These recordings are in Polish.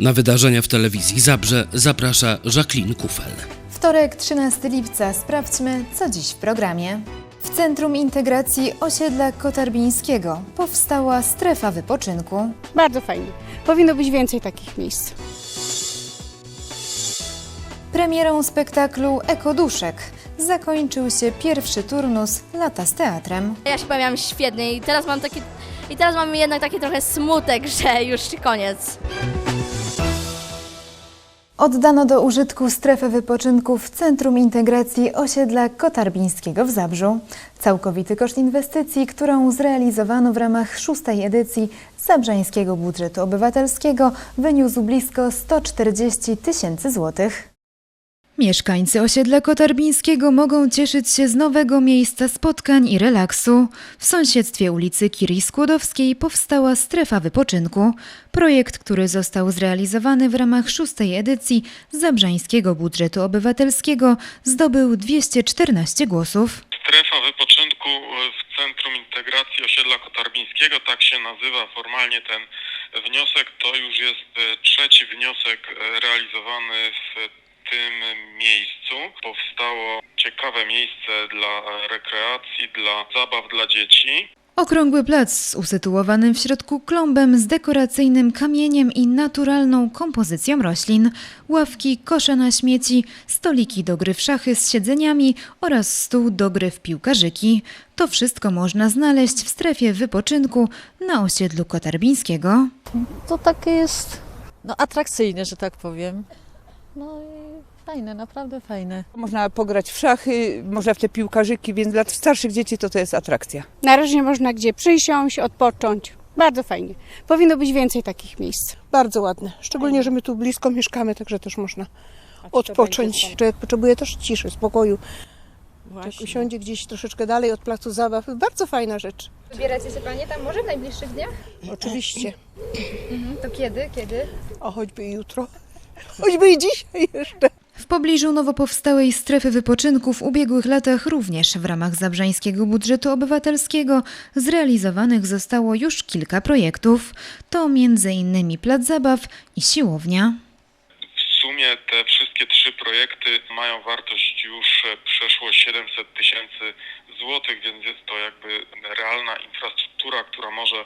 Na wydarzenia w telewizji Zabrze zaprasza Jacqueline Kufel. Wtorek, 13 lipca. Sprawdźmy, co dziś w programie. W Centrum Integracji Osiedla Kotarbińskiego powstała strefa wypoczynku. Bardzo fajnie. Powinno być więcej takich miejsc. Premierą spektaklu Ekoduszek zakończył się pierwszy turnus Lata z teatrem. Ja się bawiłam świetnie i teraz mam taki. I teraz mam jednak taki trochę smutek, że już koniec. Oddano do użytku strefę wypoczynku w Centrum Integracji Osiedla Kotarbińskiego w Zabrzu. Całkowity koszt inwestycji, którą zrealizowano w ramach szóstej edycji Zabrzańskiego Budżetu Obywatelskiego wyniósł blisko 140 tysięcy złotych. Mieszkańcy osiedla Kotarbińskiego mogą cieszyć się z nowego miejsca spotkań i relaksu. W sąsiedztwie ulicy Kirii Skłodowskiej powstała strefa wypoczynku. Projekt, który został zrealizowany w ramach szóstej edycji Zabrzańskiego Budżetu Obywatelskiego zdobył 214 głosów. Strefa wypoczynku w Centrum Integracji Osiedla Kotarbińskiego, tak się nazywa formalnie ten wniosek. To już jest trzeci wniosek realizowany w miejscu. Powstało ciekawe miejsce dla rekreacji, dla zabaw dla dzieci. Okrągły plac z usytuowanym w środku klombem z dekoracyjnym kamieniem i naturalną kompozycją roślin, ławki, kosze na śmieci, stoliki do gry w szachy z siedzeniami oraz stół do gry w piłkarzyki. To wszystko można znaleźć w strefie wypoczynku na osiedlu Kotarbińskiego. to takie jest no, atrakcyjne, że tak powiem. No i fajne, naprawdę fajne. Można pograć w szachy, można w te piłkarzyki, więc dla starszych dzieci to to jest atrakcja. Nareszcie można gdzie przysiąść, odpocząć. Bardzo fajnie. Powinno być więcej takich miejsc. Bardzo ładne. Szczególnie, że my tu blisko mieszkamy, także też można odpocząć. Człowiek potrzebuje też ciszy, spokoju. Jak usiądzie gdzieś troszeczkę dalej od placu zabaw, bardzo fajna rzecz. Wybieracie się Panie tam może w najbliższych dniach? Oczywiście. To kiedy? Kiedy? A choćby i jutro. Choćby i dzisiaj jeszcze. W pobliżu nowo powstałej strefy wypoczynku w ubiegłych latach również w ramach Zabrzańskiego Budżetu Obywatelskiego zrealizowanych zostało już kilka projektów. To m.in. plac zabaw i siłownia. W sumie te wszystkie trzy projekty mają wartość już przeszło 700 tysięcy złotych, więc jest to jakby realna infrastruktura, która może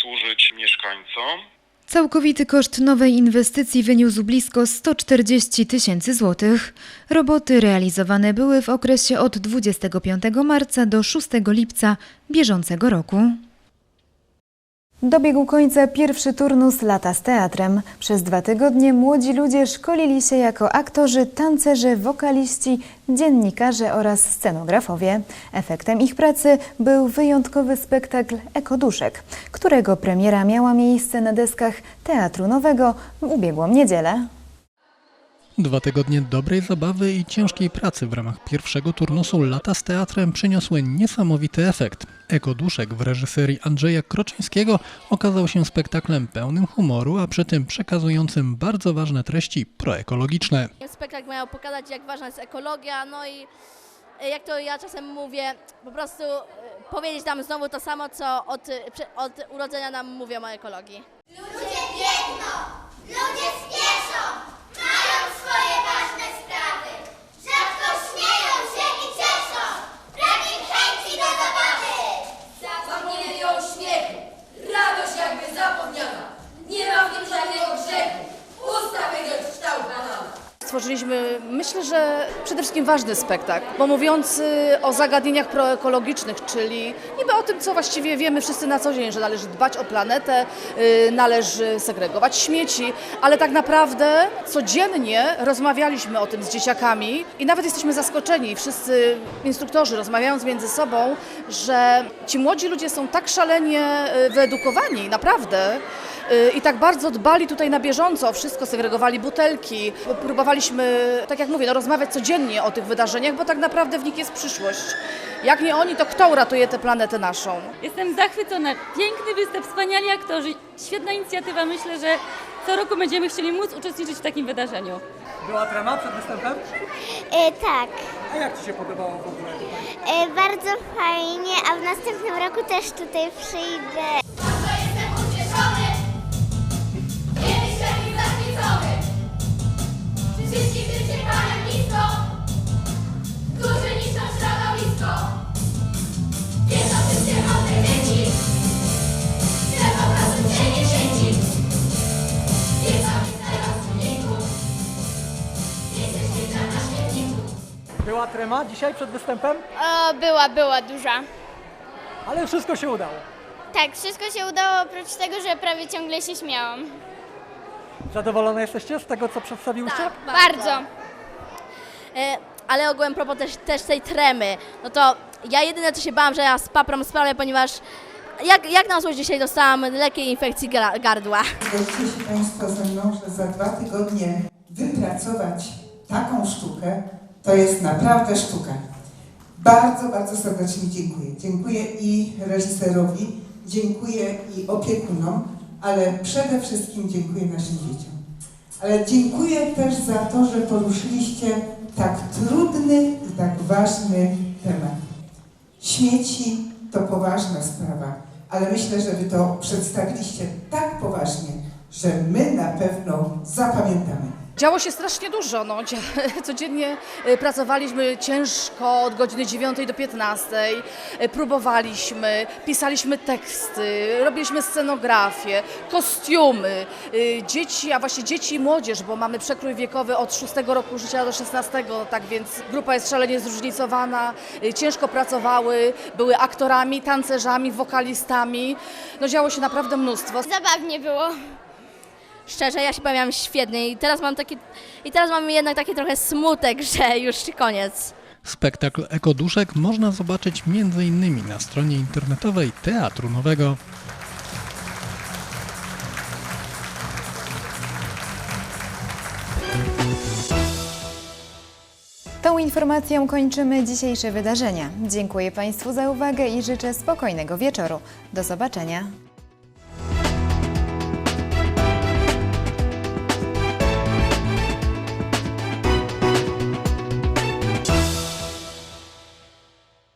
służyć mieszkańcom. Całkowity koszt nowej inwestycji wyniósł blisko 140 tysięcy złotych. Roboty realizowane były w okresie od 25 marca do 6 lipca bieżącego roku. Dobiegł końca pierwszy turnus Lata z teatrem. Przez dwa tygodnie młodzi ludzie szkolili się jako aktorzy, tancerze, wokaliści, dziennikarze oraz scenografowie. Efektem ich pracy był wyjątkowy spektakl Ekoduszek, którego premiera miała miejsce na deskach Teatru Nowego w ubiegłą niedzielę. Dwa tygodnie dobrej zabawy i ciężkiej pracy w ramach pierwszego turnusu Lata z teatrem przyniosły niesamowity efekt. Ekoduszek w reżyserii Andrzeja Kroczyńskiego okazał się spektaklem pełnym humoru, a przy tym przekazującym bardzo ważne treści proekologiczne. Spektakl miał pokazać, jak ważna jest ekologia, no i e, jak to ja czasem mówię, po prostu e, powiedzieć nam znowu to samo, co od, od urodzenia nam mówią o ekologii. Ludzie biegną, ludzie przede wszystkim ważny spektakl, bo mówiący o zagadnieniach proekologicznych, czyli niby o tym, co właściwie wiemy wszyscy na co dzień, że należy dbać o planetę, y, należy segregować śmieci, ale tak naprawdę codziennie rozmawialiśmy o tym z dzieciakami i nawet jesteśmy zaskoczeni, wszyscy instruktorzy rozmawiając między sobą, że ci młodzi ludzie są tak szalenie y, wyedukowani, naprawdę, i tak bardzo dbali tutaj na bieżąco o wszystko, segregowali butelki. Próbowaliśmy, tak jak mówię, no, rozmawiać codziennie o tych wydarzeniach, bo tak naprawdę w nich jest przyszłość. Jak nie oni, to kto uratuje tę planetę naszą? Jestem zachwycona. Piękny występ, wspaniali aktorzy, świetna inicjatywa. Myślę, że co roku będziemy chcieli móc uczestniczyć w takim wydarzeniu. Była trema przed występem? E, tak, A jak Ci się podobało w ogóle? e, bardzo fajnie, a w następnym roku też tutaj przyjdę. Była trema dzisiaj przed występem, O, była, była duża. ale wszystko się udało. Tak, wszystko się udało oprócz tego, że prawie ciągle się śmiałam. Zadowolone jesteście z tego, co przedstawiłyście? Bardzo. E, ale ogółem propos też, też tej tremy, no to ja jedyne co się bałam, że ja z paprą sprawę, ponieważ jak, jak na złość dzisiaj dostałam lekkiej infekcji gra- gardła. Zgodzicie się Państwo ze mną, że za dwa tygodnie wypracować taką sztukę, to jest naprawdę sztuka. Bardzo, bardzo serdecznie dziękuję. Dziękuję i reżyserowi, dziękuję i opiekunom, ale przede wszystkim dziękuję naszym dzieciom. Ale dziękuję też za to, że poruszyliście tak trudny i tak ważny temat. Śmieci to poważna sprawa, ale myślę, że Wy to przedstawiliście tak poważnie, że my na pewno zapamiętamy. Działo się strasznie dużo. No. Codziennie y, pracowaliśmy ciężko od godziny 9 do 15. y, Próbowaliśmy, pisaliśmy teksty, robiliśmy scenografię, kostiumy. y, Dzieci, a właśnie dzieci i młodzież, bo mamy przekrój wiekowy od 6 roku życia do 16, tak więc grupa jest szalenie zróżnicowana. Ciężko pracowały, były aktorami, tancerzami, wokalistami. No działo się naprawdę mnóstwo. Zabawnie było. Szczerze, ja się bawiłam świetnie i teraz mam taki, i teraz mam jednak taki trochę smutek, że już koniec. Spektakl Ekoduszek można zobaczyć m.in. na stronie internetowej Teatru Nowego. Tą informacją kończymy dzisiejsze wydarzenia. Dziękuję Państwu za uwagę i życzę spokojnego wieczoru. Do zobaczenia.